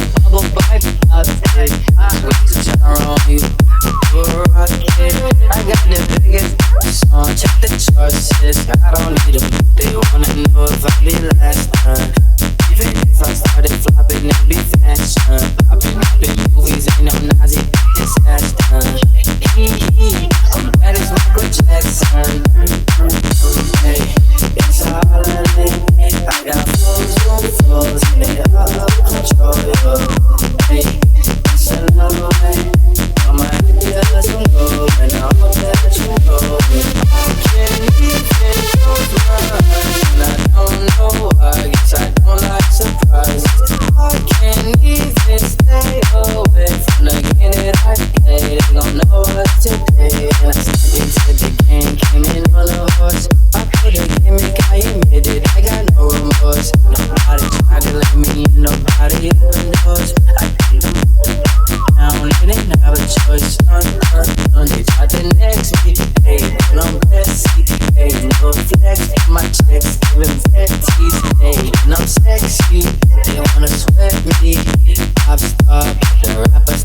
a bubble. I wait to turn on you. A rocket. I got the biggest. I'm sexy, they wanna sweat me. Pop star, the rapper